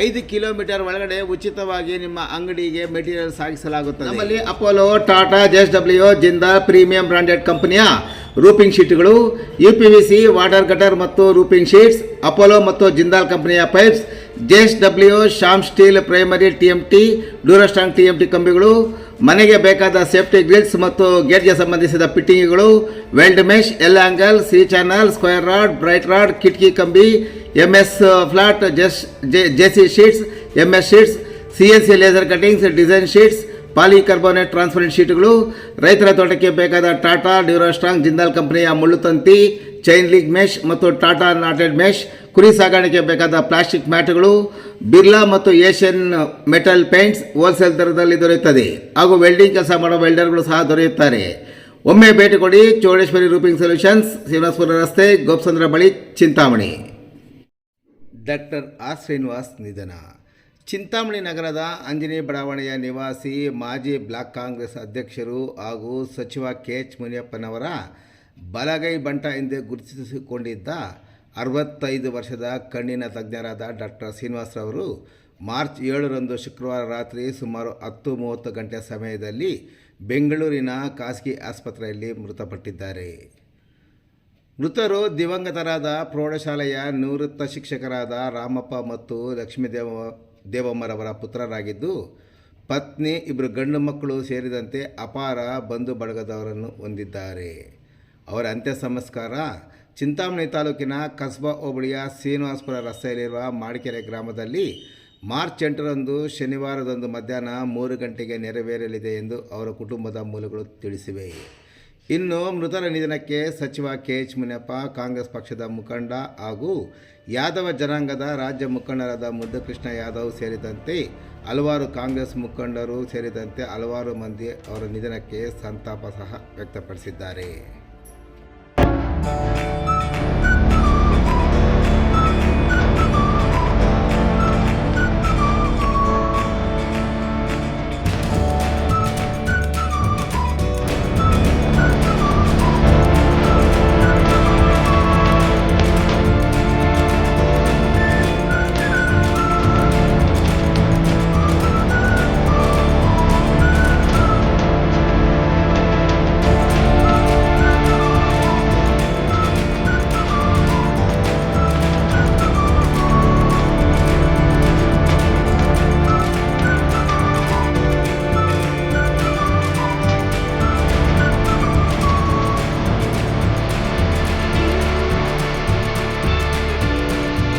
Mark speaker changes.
Speaker 1: ಐದು ಕಿಲೋಮೀಟರ್ ಒಳಗಡೆ ಉಚಿತವಾಗಿ ನಿಮ್ಮ ಅಂಗಡಿಗೆ ಮೆಟೀರಿಯಲ್ ಸಾಗಿಸಲಾಗುತ್ತದೆ. ನಮ್ಮಲ್ಲಿ Apollo Tata J S W Jindal premium branded ಕಂಪನಿಯ roofing ಶೀಟ್ಗಳು U P V C water cutter ಮತ್ತು ರೂಪಿಂಗ್ ಶೀಟ್ಸ್ ಅಪೋಲೋ ಮತ್ತು ಜಿಂದಾಲ್ ಕಂಪನಿಯ pipes J S W Shyam steel primary T M T ಡ್ಯೂರಸ್ಟಾಂಗ್ T M T ಕಂಬಿಗಳು, ಮನೆಗೆ ಬೇಕಾದ safety grills ಮತ್ತು ಗೇಟ್ಗೆ ಸಂಬಂಧಿಸಿದ ಫಿಟ್ಟಿಂಗ್ಗಳು weld mesh L angle C channel square rod bright rod ಕಿಟಕಿ ಕಂಬಿ M S flat ಜಸ್ J C sheets M S sheets C N C laser cuttings design sheets polycarbonate transparent ಶೀಟ್ಗಳು ರೈತರ ತೋಟಕ್ಕೆ ಬೇಕಾದ ಟಾಟಾ, ಡ್ಯೂರಾಸ್ಟ್ರಾಂಗ್, ಜಿಂದಾಲ್ ಕಂಪನಿಯ ಮುಳ್ಳುತಂತಿ ಚೈನ್ ಲೀಗ್ ಮೆಶ್ ಮತ್ತು Tata ನಾಟೆಡ್ mesh ಕುರಿ ಸಾಗಾಣಿಕೆ ಬೇಕಾದ ಪ್ಲಾಸ್ಟಿಕ್ ಮ್ಯಾಟ್ಗಳು ಬಿರ್ಲಾ ಮತ್ತು ಏಷ್ಯನ್ ಮೆಟಲ್ ಪೇಂಟ್ಸ್ ಹೋಲ್ಸೇಲ್ ದರದಲ್ಲಿ ದೊರೆಯುತ್ತದೆ. ಹಾಗೂ ವೆಲ್ಡಿಂಗ್ ಕೆಲಸ ಮಾಡುವ ವೆಲ್ಡರ್ಗಳು ಸಹ ದೊರೆಯುತ್ತಾರೆ. ಒಮ್ಮೆ ಭೇಟಿ ಕೊಡಿ ಚೌಡೇಶ್ವರಿ ರೂಪಿಂಗ್ ಸೊಲ್ಯೂಷನ್ಸ್ ಶಿವರಾಸ್ಪುರ ರಸ್ತೆ, ಗೋಪ್ಸಂದ್ರ ಬಳಿ, ಚಿಂತಾಮಣಿ. ಡಾಕ್ಟರ್ ಆರ್ ಶ್ರೀನಿವಾಸ್ ನಿಧನ. ಚಿಂತಾಮಣಿ ನಗರದ ಆಂಜನೇಯ ಬಡಾವಣೆಯ ನಿವಾಸಿ ಮಾಜಿ ಬ್ಲಾಕ್ ಕಾಂಗ್ರೆಸ್ ಅಧ್ಯಕ್ಷರು ಹಾಗೂ ಸಚಿವ ಕೆ ಎಚ್ ಮುನಿಯಪ್ಪನವರ ಬಲಗೈ ಬಂಟ ಎಂದೇ ಗುರುತಿಸಿಕೊಂಡಿದ್ದ ಅರವತ್ತೈದು ವರ್ಷದ ಕಣ್ಣಿನ ತಜ್ಞರಾದ ಡಾಕ್ಟರ್ ಶ್ರೀನಿವಾಸರವರು ಮಾರ್ಚ್ ಏಳರಂದು ಶುಕ್ರವಾರ ರಾತ್ರಿ ಸುಮಾರು ಹತ್ತು ಮೂವತ್ತು ಗಂಟೆ ಸಮಯದಲ್ಲಿ ಬೆಂಗಳೂರಿನ ಖಾಸಗಿ ಆಸ್ಪತ್ರೆಯಲ್ಲಿ ಮೃತಪಟ್ಟಿದ್ದಾರೆ. ಮೃತರು ದಿವಂಗತರಾದ ಪ್ರೌಢಶಾಲೆಯ ನಿವೃತ್ತ ಶಿಕ್ಷಕರಾದ ರಾಮಪ್ಪ ಮತ್ತು ಲಕ್ಷ್ಮೀದೇವ ದೇವಮ್ಮರವರ ಪುತ್ರರಾಗಿದ್ದು, ಪತ್ನಿ ಇಬ್ಬರು ಗಂಡು ಮಕ್ಕಳು ಸೇರಿದಂತೆ ಅಪಾರ ಬಂಧು ಬಳಗದವರನ್ನು ಹೊಂದಿದ್ದಾರೆ. ಅವರ ಅಂತ್ಯ ಸಂಸ್ಕಾರ ಚಿಂತಾಮಣಿ ತಾಲೂಕಿನ ಕಸ್ಬಾ ಹೋಬಳಿಯ ಶ್ರೀನಿವಾಸಪುರ ರಸ್ತೆಯಲ್ಲಿರುವ ಮಾಡಿಕೆರೆ ಗ್ರಾಮದಲ್ಲಿ ಮಾರ್ಚ್ ಎಂಟರಂದು ಶನಿವಾರದಂದು ಮಧ್ಯಾಹ್ನ ಮೂರು ಗಂಟೆಗೆ ನೆರವೇರಲಿದೆ ಎಂದು ಅವರ ಕುಟುಂಬದ ಮೂಲಗಳು ತಿಳಿಸಿವೆ. ಇನ್ನು ಮೃತರ ನಿಧನಕ್ಕೆ ಸಚಿವ ಕೆ ಎಚ್ ಮುನಿಯಪ್ಪ, ಕಾಂಗ್ರೆಸ್ ಪಕ್ಷದ ಮುಖಂಡ ಹಾಗೂ ಯಾದವ ಜನಾಂಗದ ರಾಜ್ಯ ಮುಖಂಡರಾದ ಮುದ್ದಕೃಷ್ಣ ಯಾದವ್ ಸೇರಿದಂತೆ ಹಲವಾರು ಕಾಂಗ್ರೆಸ್ ಮುಖಂಡರು ಸೇರಿದಂತೆ ಹಲವಾರು ಮಂದಿ ಅವರ ನಿಧನಕ್ಕೆ ಸಂತಾಪ ಸಹ ವ್ಯಕ್ತಪಡಿಸಿದ್ದಾರೆ.